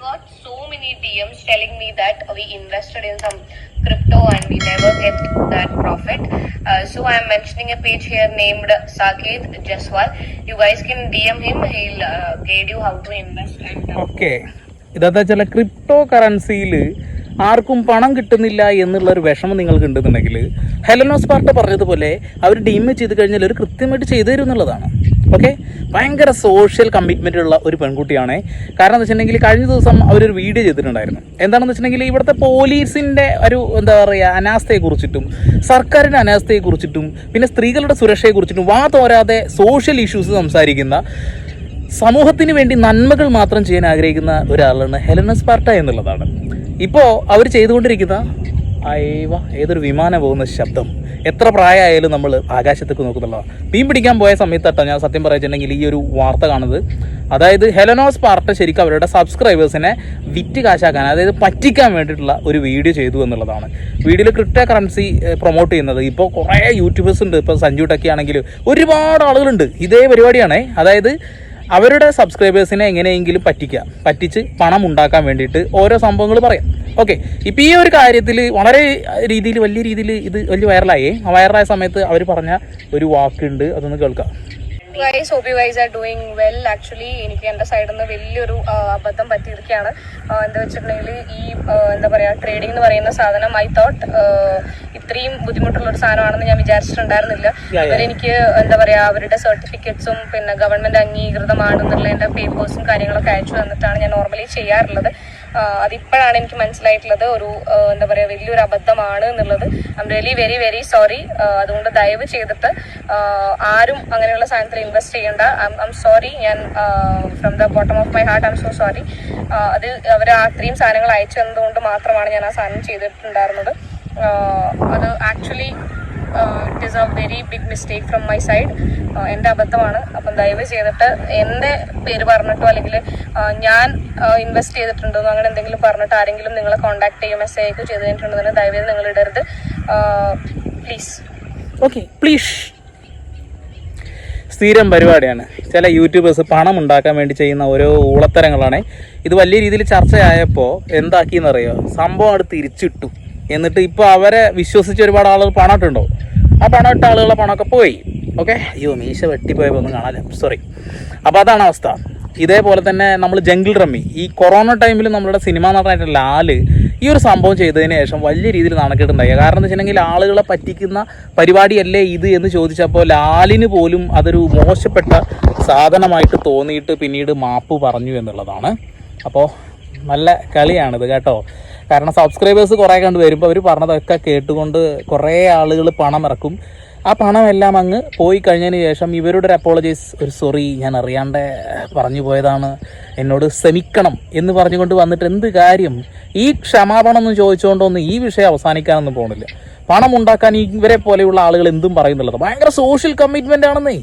got so many DMs telling me that we invested in some crypto and we never get that profit. Uh, so I am mentioning a page here named Saket Jaswal. You guys can DM him. He'll uh, guide you how to invest Okay. Uh, ചില crypto കറൻസിയിൽ ആർക്കും പണം കിട്ടുന്നില്ല എന്നുള്ള ഒരു വിഷമം നിങ്ങൾക്ക് ഉണ്ടെന്നുണ്ടെങ്കിൽ ഹെലനോസ് പാർട്ട പറഞ്ഞതുപോലെ അവർ ഡീം ചെയ്ത് കഴിഞ്ഞാൽ ഒരു കൃത്യമായിട്ട് ചെയ്തു തരും എന്നുള്ളതാണ് ഓക്കെ? ഭയങ്കര സോഷ്യൽ കമ്മിറ്റ്മെന്റ് ഉള്ള ഒരു പെൺകുട്ടിയാണ്. കാരണം എന്ന് വെച്ചിട്ടുണ്ടെങ്കിൽ കഴിഞ്ഞ ദിവസം അവരൊരു വീഡിയോ ചെയ്തിട്ടുണ്ടായിരുന്നു. എന്താണെന്ന് വെച്ചിട്ടുണ്ടെങ്കിൽ ഇവിടുത്തെ പോലീസിന്റെ ഒരു എന്താ പറയുക അനാസ്ഥയെക്കുറിച്ചിട്ടും സർക്കാരിന്റെ അനാസ്ഥയെക്കുറിച്ചിട്ടും പിന്നെ സ്ത്രീകളുടെ സുരക്ഷയെക്കുറിച്ചിട്ടും വാ തോരാതെ സോഷ്യൽ ഇഷ്യൂസ് സംസാരിക്കുന്ന സമൂഹത്തിന് വേണ്ടി നന്മകൾ മാത്രം ചെയ്യാൻ ആഗ്രഹിക്കുന്ന ഒരാളാണ് ഹെലനസ് പാർട്ട എന്നുള്ളതാണ്. ഇപ്പോൾ അവർ ചെയ്തുകൊണ്ടിരിക്കുന്ന അയവ ഏതൊരു വിമാനം പോകുന്ന ശബ്ദം. എത്ര പ്രായമായാലും നമ്മൾ ആകാശത്തേക്ക് നോക്കുന്നുള്ളതാണ് മീൻ പിടിക്കാൻ പോയ സമയത്തട്ടോ ഞാൻ സത്യം പറയുന്നുണ്ടെങ്കിൽ ഈ ഒരു വാർത്ത കാണുന്നത്. അതായത് ഹെലനോസ് പാർട്ട് ശരിക്കും അവരുടെ സബ്സ്ക്രൈബേഴ്സിനെ വിറ്റ് കാശാക്കാൻ അതായത് പറ്റിക്കാൻ വേണ്ടിയിട്ടുള്ള ഒരു വീഡിയോ ചെയ്തു എന്നുള്ളതാണ്. വീഡിയോയിൽ ക്രിപ്റ്റോ കറൻസി പ്രൊമോട്ട് ചെയ്യുന്നത്. ഇപ്പോൾ കുറേ യൂട്യൂബേഴ്സ് ഉണ്ട്. ഇപ്പോൾ സഞ്ജു ടെക്കി ആണെങ്കിലും ഒരുപാട് ആളുകളുണ്ട്. ഇതേ പരിപാടിയാണേ. അതായത് അവരുടെ സബ്സ്ക്രൈബേഴ്സിനെ എങ്ങനെയെങ്കിലും പറ്റിക്കുക. പറ്റിച്ച് പണം ഉണ്ടാക്കാൻ വേണ്ടിയിട്ട് ഓരോ സംഭവങ്ങൾ പറയാം. ഓക്കെ ഇപ്പോൾ ഈ ഒരു കാര്യത്തിൽ വളരെ രീതിയിൽ വലിയ രീതിയിൽ ഇത് വലിയ വൈറലായേ വൈറലായ സമയത്ത് അവർ പറഞ്ഞ ഒരു വാക്കുണ്ട് അതൊന്ന് കേൾക്കാം. Guys hope you guys are doing well actually എനിക്ക് എന്റെ സൈഡിൽ നിന്ന് വലിയൊരു അബദ്ധം പറ്റിയിരിക്കുകയാണ്. എന്താ വെച്ചിട്ടുണ്ടെങ്കിൽ ഈ എന്താ പറയുക ട്രേഡിംഗ് എന്ന് പറയുന്ന സാധനം ഐ തോട്ട് ഇത്രയും ബുദ്ധിമുട്ടുള്ള ഒരു സാധനമാണെന്ന് ഞാൻ വിചാരിച്ചിട്ടുണ്ടായിരുന്നില്ല. അതുപോലെ എനിക്ക് എന്താ പറയുക അവരുടെ സർട്ടിഫിക്കറ്റ്സും പിന്നെ ഗവൺമെന്റ് അംഗീകൃതമാണെന്നുള്ള എന്റെ പേപ്പേഴ്സും കാര്യങ്ങളൊക്കെ അയച്ചു തന്നിട്ടാണ് ഞാൻ നോർമലി ചെയ്യാറുള്ളത്. അതിപ്പോഴാണ് എനിക്ക് മനസ്സിലായിട്ടുള്ളത് ഒരു എന്താ പറയുക വലിയൊരു അബദ്ധമാണ് എന്നുള്ളത്. I'm really very very sorry അതുകൊണ്ട് ദയവ് ചെയ്തിട്ട് ആരും അങ്ങനെയുള്ള സാധനത്തിൽ ഇൻവെസ്റ്റ് ചെയ്യേണ്ട. ഐ എം സോറി ഞാൻ from the bottom of my heart I'm so sorry അത് അവർ അത്രയും സാധനങ്ങൾ അയച്ചു തന്നതുകൊണ്ട് മാത്രമാണ് ഞാൻ ആ സാധനം ചെയ്തിട്ടുണ്ടായിരുന്നത്. അത് actually it is a very big mistake from my side എന്റെ അബദ്ധമാണ്. അപ്പം ദയവ് ചെയ്തിട്ട് എന്റെ പേര് പറഞ്ഞിട്ടോ അല്ലെങ്കിൽ ഞാൻ ഇൻവെസ്റ്റ് ചെയ്തിട്ടുണ്ടോ അങ്ങനെ എന്തെങ്കിലും പറഞ്ഞിട്ട് ആരെങ്കിലും നിങ്ങളെ കോൺടാക്ട് ചെയ്യും മെസ്സേജ് അയക്കുകയോ ചെയ്ത് കഴിഞ്ഞിട്ടുണ്ടെങ്കിൽ ദയവേത് നിങ്ങൾ ഇടരുത്. പ്ലീസ് ഓക്കെ പ്ലീസ് സ്ഥിരം പരിപാടിയാണ്. ചില യൂട്യൂബേഴ്സ് പണം ഉണ്ടാക്കാൻ വേണ്ടി ചെയ്യുന്ന ഓരോ ഊളത്തരങ്ങളാണ്. ഇത് വലിയ രീതിയിൽ ചർച്ചയായപ്പോൾ എന്താക്കിയെന്നറിയോ? സംഭവം അവിടെ തിരിച്ചിട്ടു. എന്നിട്ട് ഇപ്പോൾ അവരെ വിശ്വസിച്ച് ഒരുപാട് ആളുകൾ പണമിട്ടുണ്ടോ? ആ പണമിട്ട ആളുകളെ പണമൊക്കെ പോയി. ഓക്കെ അയ്യോ മീശ വെട്ടിപ്പോയപ്പോൾ ഒന്നും കാണാനില്ല സോറി അപ്പോൾ അതാണ് അവസ്ഥ. ഇതേപോലെ തന്നെ നമ്മൾ ജംഗിൾ റമ്മി. ഈ കൊറോണ ടൈമിൽ നമ്മളുടെ സിനിമ നടനായിട്ട് ലാൽ ഈ ഒരു സംഭവം ചെയ്തതിന് ശേഷം വലിയ രീതിയിൽ നടക്കിട്ടുണ്ടായി കാരണം എന്ന് വെച്ചിട്ടുണ്ടെങ്കിൽ ആളുകളെ പറ്റിക്കുന്ന പരിപാടിയല്ലേ ഇത് എന്ന് ചോദിച്ചപ്പോൾ ലാലിന് പോലും അതൊരു മോശപ്പെട്ട സാധനമായിട്ട് തോന്നിയിട്ട് പിന്നീട് മാപ്പ് പറഞ്ഞു എന്നുള്ളതാണ്. അപ്പോൾ നല്ല കളിയാണിത് കേട്ടോ. കാരണം സബ്സ്ക്രൈബേഴ്സ് കുറേ കണ്ട് വരുമ്പോൾ അവർ പറഞ്ഞതൊക്കെ കേട്ടുകൊണ്ട് കുറേ ആളുകൾ പണം ഇറക്കും. ആ പണമെല്ലാം അങ്ങ് പോയി കഴിഞ്ഞതിന് ശേഷം ഇവരുടെ ഒരു അപ്പോളജീസ് ഒരു സോറി ഞാൻ അറിയാണ്ട് പറഞ്ഞു പോയതാണ്. എന്നോട് ശ്രമിക്കണം എന്ന് പറഞ്ഞുകൊണ്ട് വന്നിട്ട് എന്ത് കാര്യം? ഈ ക്ഷമാപണം എന്ന് ചോദിച്ചുകൊണ്ടൊന്നും ഈ വിഷയം അവസാനിക്കാനൊന്നും പോകണില്ല പണം ഉണ്ടാക്കാൻ ഇവരെ പോലെയുള്ള ആളുകൾ എന്തും പറയുന്നുള്ളത്? ഭയങ്കര സോഷ്യൽ കമ്മിറ്റ്മെന്റ് ആണെന്നേ.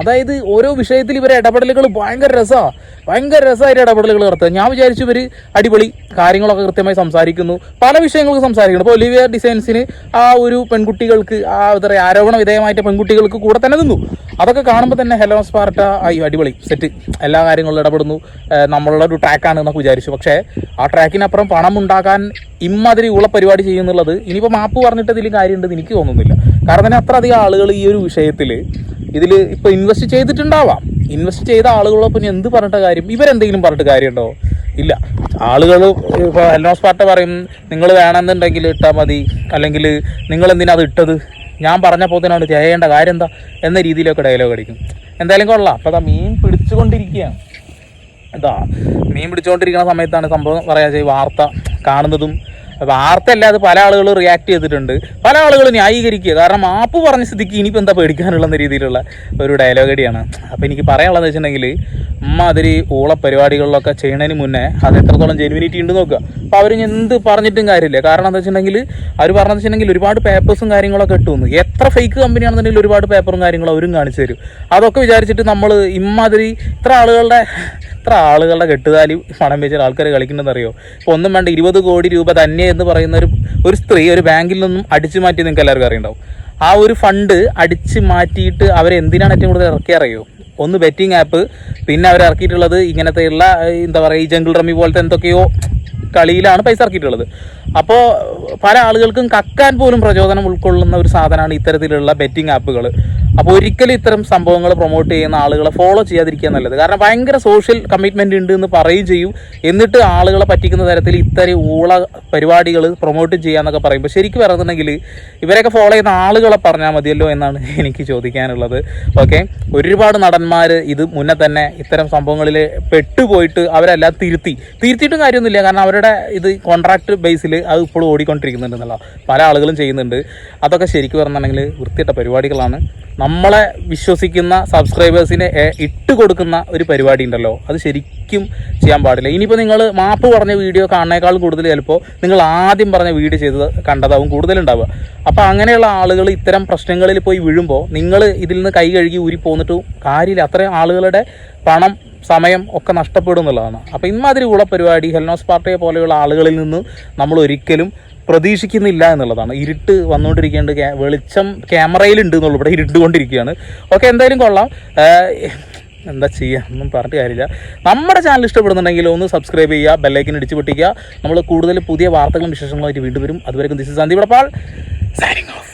അതായത് ഓരോ വിഷയത്തിൽ ഇവരെ ഇടപെടലുകൾ ഭയങ്കര രസമാണ് ഭയങ്കര രസമായിട്ട് ഇടപെടലുകൾ നടത്തുക. ഞാൻ വിചാരിച്ചു ഇവർ അടിപൊളി കാര്യങ്ങളൊക്കെ കൃത്യമായി സംസാരിക്കുന്നു. പല വിഷയങ്ങൾക്ക് സംസാരിക്കുന്നു. ഇപ്പോൾ ഒലിവിയ ഡിസൈൻസിന് ആ ഒരു പെൺകുട്ടികൾക്ക് ആ എന്താ പറയുക ആരോപണ വിധേയമായിട്ട് പെൺകുട്ടികൾക്ക് കൂടെ തന്നെ നിന്നു. അതൊക്കെ കാണുമ്പോൾ തന്നെ ഹെലോ സ്പാർട്ട അയ്യോ അടിപൊളി സെറ്റ്. എല്ലാ കാര്യങ്ങളിലും ഇടപെടുന്നു. നമ്മളുടെ ഒരു ട്രാക്കാണ് എന്നൊക്കെ വിചാരിച്ചു. പക്ഷേ ആ ട്രാക്കിനപ്പുറം പണം ഉണ്ടാക്കാൻ ഇമ്മാതിരി ഉള്ള പരിപാടി ചെയ്യുന്നുള്ളത് ഇനിയിപ്പോൾ മാപ്പ് പറഞ്ഞിട്ട് ഇതിൽ കാര്യമുണ്ടെന്ന് എനിക്ക് തോന്നുന്നില്ല. കാരണം തന്നെ അത്ര അധികം ആളുകൾ ഈ ഒരു വിഷയത്തിൽ ഇതിൽ ഇപ്പോൾ ഇൻവെസ്റ്റ് ചെയ്തിട്ടുണ്ടാവാം. ഇൻവെസ്റ്റ് ചെയ്ത ആളുകളോ പിന്നെ എന്ത് പറഞ്ഞിട്ട് കാര്യം? ഇവരെന്തെങ്കിലും പറഞ്ഞിട്ട് കാര്യമുണ്ടോ? ഇല്ല. ആളുകൾ ഇപ്പോൾ ഹെൽനോസ് പാർട്ട പറയും നിങ്ങൾ വേണമെന്നുണ്ടെങ്കിൽ ഇട്ടാൽ മതി. അല്ലെങ്കിൽ നിങ്ങൾ എന്തിനാ അത് ഇട്ടത്? ഞാൻ പറഞ്ഞപ്പോൾ തന്നെയാണ് ചെയ്യേണ്ട കാര്യം എന്താ? എന്ന രീതിയിലൊക്കെ ഡയലോഗ് അടിക്കും. എന്തായാലും കൊള്ളാം. അപ്പോൾ അതാ മീൻ പിടിച്ചുകൊണ്ടിരിക്കുകയാണ്. എന്താ മീൻ പിടിച്ചുകൊണ്ടിരിക്കുന്ന സമയത്താണ് സംഭവം പറയാ വാർത്ത കാണുന്നതും വാർത്ത അത് പല ആളുകൾ റിയാക്ട് ചെയ്തിട്ടുണ്ട്? പല ആളുകൾ ന്യായീകരിക്കുക. കാരണം ആപ്പ് പറഞ്ഞ സ്ഥിതിക്ക് ഇനിയിപ്പോൾ എന്താ പേടിക്കാനുള്ള രീതിയിലുള്ള ഒരു ഡയലോഗടിയാണ് അപ്പോൾ എനിക്ക് പറയാനുള്ളത് വെച്ചിട്ടുണ്ടെങ്കിൽ അമ്മാതിരി ഊള പരിപാടികളിലൊക്കെ ചെയ്യുന്നതിന് മുന്നേ അത് എത്രത്തോളം ജെനുവിനിറ്റി ഉണ്ട് നോക്കുക. അപ്പോൾ അവർ എന്ത് പറഞ്ഞിട്ടും കാര്യമില്ല. കാരണം എന്താ വെച്ചിട്ടുണ്ടെങ്കിൽ അവർ പറഞ്ഞു വെച്ചിട്ടുണ്ടെങ്കിൽ ഒരുപാട് പേപ്പേഴ്സും കാര്യങ്ങളൊക്കെ ഇട്ടുന്നു എത്ര ഫേക്ക് കമ്പനിയാണെന്നുണ്ടെങ്കിൽ ഒരുപാട് പേപ്പറും കാര്യങ്ങളും അവരും കാണിച്ചു തരും. അതൊക്കെ വിചാരിച്ചിട്ട് നമ്മൾ ഇമ്മാതിരി ഇത്ര ആളുകളുടെ ഇത്ര ആളുകളുടെ കെട്ടുതാലി പണം വെച്ച ആൾക്കാർ കളിക്കുന്നത് അറിയോ ഇപ്പോൾ ഒന്നും വേണ്ട ഇരുപത് കോടി രൂപ തന്നെ എന്ന് പറയുന്ന ഒരു ഒരു സ്ത്രീ ഒരു ബാങ്കിൽ നിന്നും അടിച്ചു മാറ്റി നിങ്ങൾക്ക് എല്ലാവർക്കും അറിയുണ്ടാവും. ആ ഒരു ഫണ്ട് അടിച്ചു മാറ്റിയിട്ട് അവരെന്തിനാണ് ഏറ്റവും കൂടുതൽ ഇറക്കി അറിയോ? ഒന്ന് ബെറ്റിംഗ് ആപ്പ് പിന്നെ അവർ ഇറക്കിയിട്ടുള്ളത് ഇങ്ങനത്തെയുള്ള എന്താ പറയുക ഈ ജംഗിൾ റമ്മി പോലത്തെ എന്തൊക്കെയോ കളിയിലാണ് പൈസ ഇറക്കിയിട്ടുള്ളത്. അപ്പോൾ പല ആളുകൾക്കും കക്കാൻ പോലും പ്രചോദനം ഉൾക്കൊള്ളുന്ന ഒരു സാധനമാണ് ഇത്തരത്തിലുള്ള ബെറ്റിംഗ് ആപ്പുകൾ അപ്പോൾ ഒരിക്കലും ഇത്തരം സംഭവങ്ങൾ പ്രൊമോട്ട് ചെയ്യുന്ന ആളുകളെ ഫോളോ ചെയ്യാതിരിക്കുക നല്ലത്. കാരണം ഭയങ്കര സോഷ്യൽ കമ്മിറ്റ്മെന്റ് ഉണ്ട് എന്ന് പറയുകയും ചെയ്യും. എന്നിട്ട് ആളുകളെ പറ്റിക്കുന്ന തരത്തിൽ ഇത്തരം ഊള പരിപാടികൾ പ്രൊമോട്ട് ചെയ്യാന്നൊക്കെ പറയുമ്പോൾ ശരിക്കും പറയുന്നുണ്ടെങ്കിൽ ഇവരെയൊക്കെ ഫോളോ ചെയ്യുന്ന ആളുകളെ പറഞ്ഞാൽ മതിയല്ലോ എന്നാണ് എനിക്ക് ചോദിക്കാനുള്ളത്. ഓക്കെ ഒരുപാട് നടന്മാർ ഇത് മുന്നേ തന്നെ ഇത്തരം സംഭവങ്ങളിൽ പെട്ടുപോയിട്ട് അവരെല്ലാം തിരുത്തി. തിരുത്തിയിട്ടും കാര്യമൊന്നുമില്ല. കാരണം അവരുടെ ഇത് കോൺട്രാക്ട് ബേസിൽ അത് ഇപ്പോഴും ഓടിക്കൊണ്ടിരിക്കുന്നുണ്ട് എന്നുള്ള പല ആളുകളും ചെയ്യുന്നുണ്ട്. അതൊക്കെ ശരിക്കും പറഞ്ഞിട്ടുണ്ടെങ്കിൽ വൃത്തിയിട്ട പരിപാടികളാണ്. നമ്മളെ വിശ്വസിക്കുന്ന സബ്സ്ക്രൈബേഴ്സിനെ ഇട്ട് കൊടുക്കുന്ന ഒരു പരിപാടി ഉണ്ടല്ലോ. അത് ശരിക്കും ചെയ്യാൻ പാടില്ല. ഇനിയിപ്പോൾ നിങ്ങൾ മാപ്പ് പറഞ്ഞ വീഡിയോ കാണുന്നേക്കാൾ കൂടുതൽ ചിലപ്പോൾ നിങ്ങൾ ആദ്യം പറഞ്ഞ വീഡിയോ ചെയ്തത് കണ്ടതാവും കൂടുതലുണ്ടാവുക. അപ്പോൾ അങ്ങനെയുള്ള ആളുകൾ ഇത്തരം പ്രശ്നങ്ങളിൽ പോയി വീഴുമ്പോൾ നിങ്ങൾ ഇതിൽ നിന്ന് കൈ കഴുകി ഊരി പോന്നിട്ട് കാര്യമില്ല. അത്രയും ആളുകളുടെ പണം സമയം ഒക്കെ നഷ്ടപ്പെടും എന്നുള്ളതാണ്. അപ്പോൾ ഇമാതിരി ഉള്ള പരിപാടി ഹെൽനോസ് പാർട്ടിയെ പോലെയുള്ള ആളുകളിൽ നിന്ന് നമ്മൾ ഒരിക്കലും പ്രതീക്ഷിക്കുന്നില്ല എന്നുള്ളതാണ്. ഇരുട്ട് വന്നുകൊണ്ടിരിക്കേണ്ട വെളിച്ചം ക്യാമറയിലുണ്ട് എന്നുള്ളൂ. ഇവിടെ ഇരുട്ടുകൊണ്ടിരിക്കുകയാണ് ഓക്കെ എന്തായാലും കൊള്ളാം. എന്താ ചെയ്യുക ഒന്നും പറഞ്ഞിട്ട് കാര്യമില്ല. നമ്മുടെ ചാനൽ ഇഷ്ടപ്പെടുന്നുണ്ടെങ്കിൽ ഒന്ന് സബ്സ്ക്രൈബ് ചെയ്യുക ബെല്ലൈക്കൻ അടിച്ച് പൊട്ടിക്കുക. നമ്മൾ കൂടുതൽ പുതിയ വാർത്തകളും വിശേഷങ്ങളുമായിട്ട് വീണ്ടും വരും. അതുവരെയും this Sandeep Pal signing off